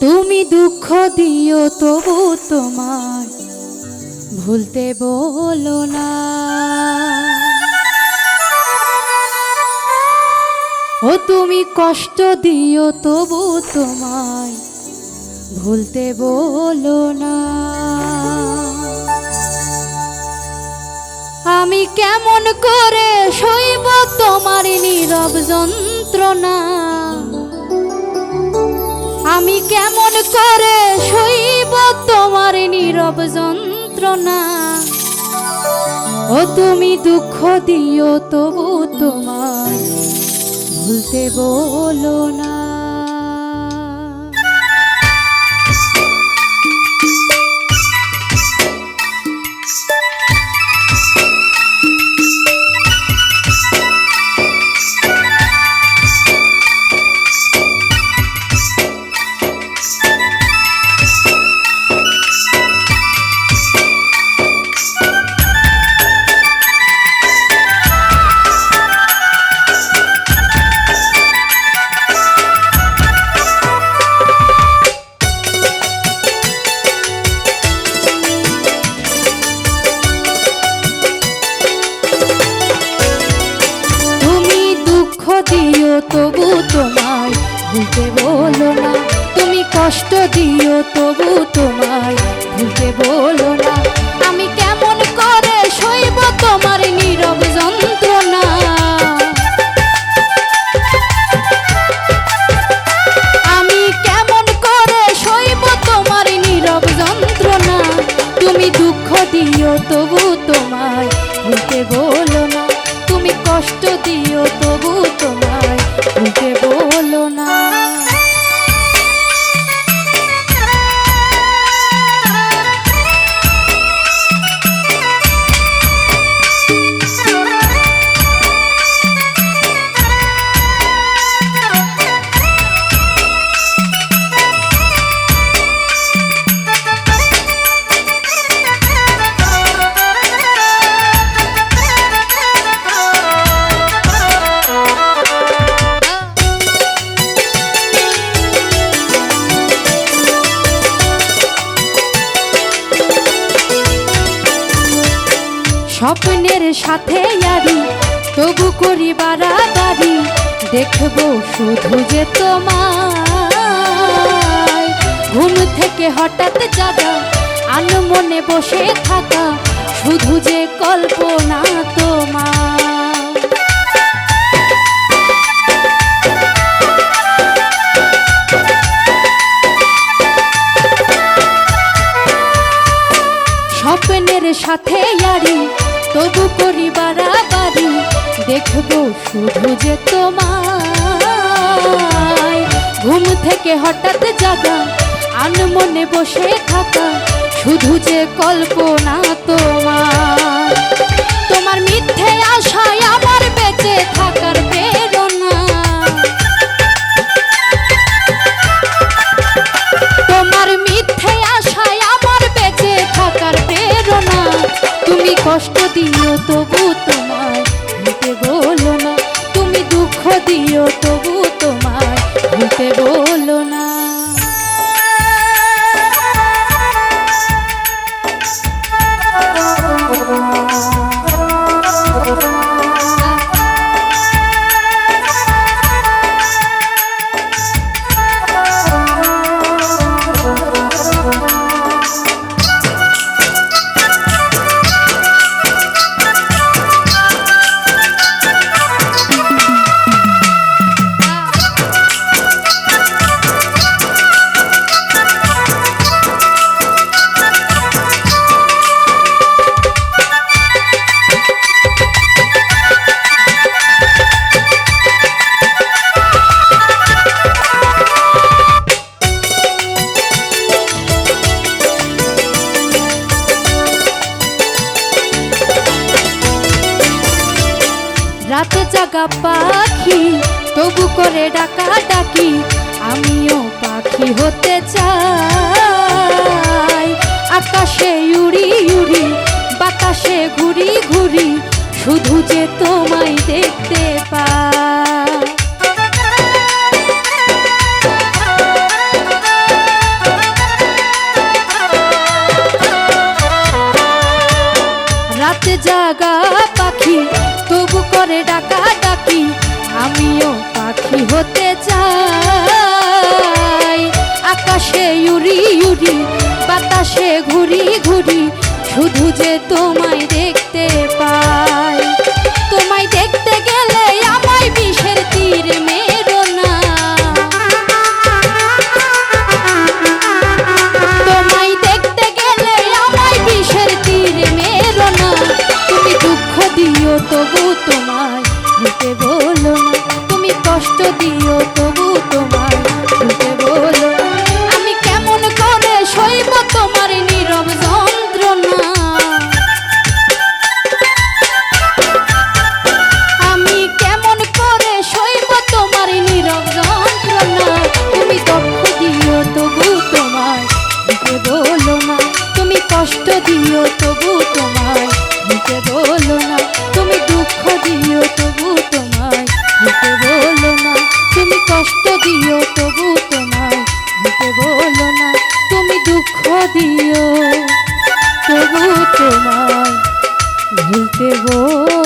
তুমি দুঃখ দিও তবু তোমায় ভুলতে বলো না। ও তুমি কষ্ট দিও তবু তোমায় ভুলতে বলো না। আমি কেমন করে সইব তোমার নীরব যন্ত্রণা কেমন করে সইব তোমার নীরব যন্ত্রণা? ও তুমি দুঃখ দিও তবু তোমার ভুলতে বলো না। দিও তবু তোমায়, ভুলতে বলো না। তুমি কষ্ট দিও তবু তোমায়, ভুলতে বলো না। আমি কেমন করে সইব তোমার নীরব যন্ত্রণা? আমি কেমন করে সইব তোমার নীরব যন্ত্রণা? তুমি দুঃখ দিও তবু তোমায়, ভুলতে বলো না। তুমি কষ্ট দিও তবু তোমায় বলো সাথে আরি। তবু করি বাড়াবাড়ি দেখব শুধু যে তোমার ঘুম থেকে হঠাৎ জাগা, আলো মনে বসে থাকা, শুধু যে কল্পনা তোমার। স্বপ্নের সাথে আরি তবু করি বাড়াবাড়ি, দেখব শুধু যে তোমায়। ঘুম থেকে হঠাৎ জাগা, আনমনে বসে থাকা, শুধু যে কল্পনা তোমার। তবু তোমায় সাদা পাখি, তবু করে ডাকা ডাকি, আমিও পাখি হতে চাই। আকাশে উড়ি উড়ি, বাতাসে ঘুরি ঘুরি, শুধু যে তোমায় দেখতে পাই। রাত জাগা পাখি, তবু করে ডাকা হতে চাই। আকাশে উড়ি উড়ি বাতাসে ঘুরি ঘুরি শুধু যে তোমায় দেখতে পাই। দিও। তবু তোমায় ভুলতে বল